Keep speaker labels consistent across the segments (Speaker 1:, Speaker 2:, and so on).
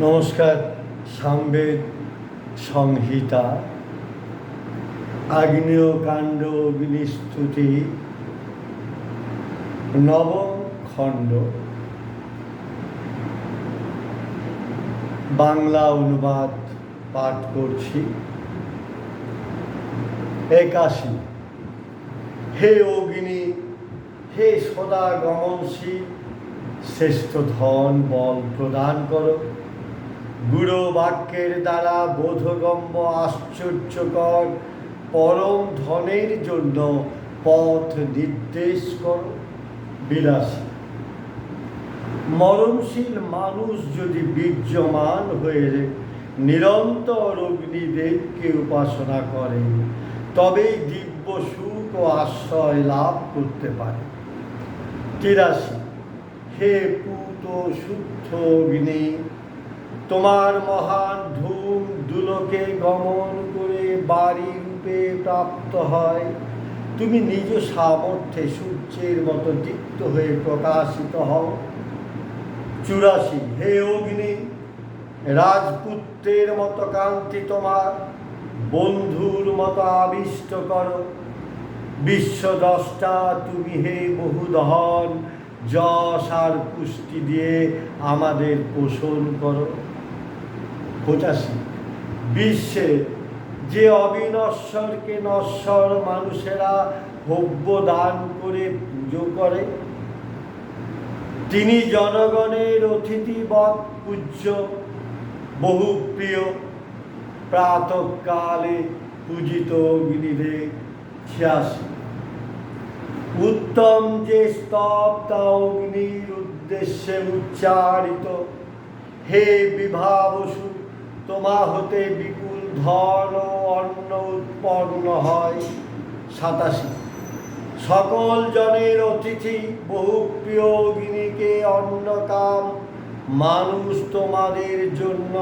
Speaker 1: নমস্কার সামবেদ সংহিতা। আগ্নেয় কাণ্ড অগ্নিস্তুতি নবম খণ্ড। বাংলা অনুবাদ পাঠ করছি। একাশি। হে অগ্নি, হে সদা গমনশীল, শ্রেষ্ঠ ধন বল প্রদান করো। গুরু বাক্যের দ্বারা বোধগম্য আশ্চর্যকর পরম ধনের জন্য পথ নির্দেশ কর, বিলাসী। মরণশীল মানুষ যদি বীর্যমান হয়ে নিরন্তর অগ্নিদেবকে উপাসনা করে, তবেই দিব্য সুখ ও আশ্রয় লাভ করতে পারে। তিরাশি, হে পুত শুদ্ধ অগ্নি তোমার মহান ধূম দুলোকে গমন করে বাড়ি রূপে প্রাপ্ত হয়। তুমি নিজ সামর্থ্যে সূর্যের মতো দীপ্ত হয়ে প্রকাশিত হও। চুরাশি, হে অগ্নি, রাজপুত্রের মতো কান্তি তোমার, বন্ধুর মতো আবিষ্ট করো। বিশ্বদ্রষ্টা তুমি হে বহুদহন, যশ আর পুষ্টি দিয়ে আমাদের পোষণ করো। পঁচাশি। বিশ্বে যে অবিনশ্বরকে নশ্বর মানুষেরা ভব্য দান করে পুজো করে, তিনি জনগণের অতিথিবৎ পূজ্য বহু প্রিয় প্রাতকালে পূজিত অগ্নিদেব ছিয়াশি। উত্তম যে স্তব তা অগ্নির উদ্দেশ্যে উচ্চারিত, হে বিভাবসু তোমা হতে বিপুল ধন ও অন্ন উৎপন্ন হয়। সাতাশি। সকল জনের অতিথি, বহু প্রিয় অগ্নিকে অন্নকাম মানুষ তোমাদের জন্য।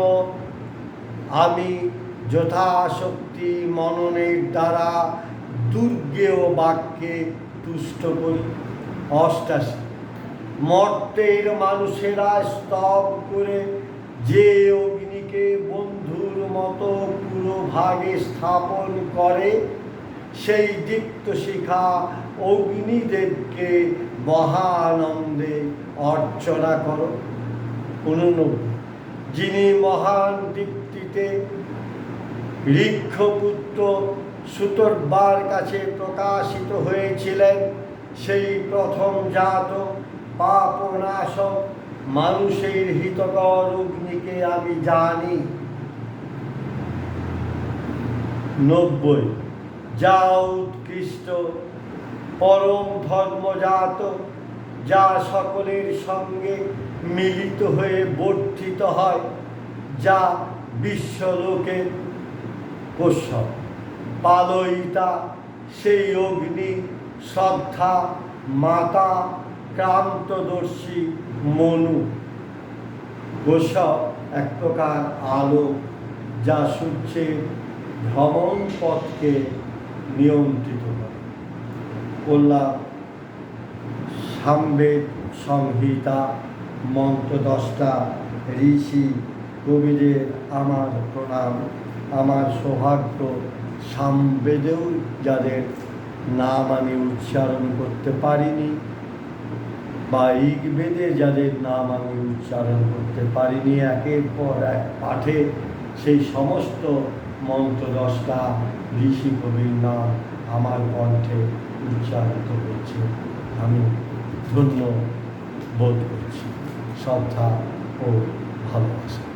Speaker 1: আমি যথাশক্তি মননের দ্বারা দুর্গেয় বাক্যে তুষ্ট করি। অষ্টাশি। মর্তের মানুষেরা স্তব করে যে অগ্নিকে বন্ধুর মতো পুরো ভাগে স্থাপন করে, সেই দীপ্ত শিখা অগ্নিদেবকে মহানন্দে অর্চনা করো। যিনি মহান দীপ্তিতে ঋক্ষপুত্র সুতরবার কাছে প্রকাশিত হয়েছিলেন, সেই প্রথম জাত পাপনাশক মানুষের হিতকর অগ্নিকে আমি জানি। নব্বই যা উৎকৃষ্ট পরম ধর্মজাত, যা সকলের সঙ্গে মিলিত হয়ে বর্ধিত হয়, যা বিশ্বলোকে কোৎসব পালয়িতা, সেই অগ্নি, শ্রদ্ধা, মাতা, ক্রান্তদর্শী মনু। গোসব এক প্রকার আলো যা সূর্যের ভ্রমণ পথকে নিয়ন্ত্রিত করে। বললাম সামবেদ সংহিতা মন্ত্র দশটা ঋষি কবিদের আমার প্রণাম, আমার সৌভাগ্য সামবেদেও যাদের নাম আমি উচ্চারণ করতে পারিনি। বা ঋগ্বেদে যাদের নাম আমি উচ্চারণ করতে পারিনি, একের পর এক পাঠে সেই সমস্ত মন্ত্র দশটা ঋষি কবির নাম আমার কণ্ঠে উচ্চারিত হচ্ছে। আমি ধন্য বোধ করছি। শ্রদ্ধা ও ভালোবাসা।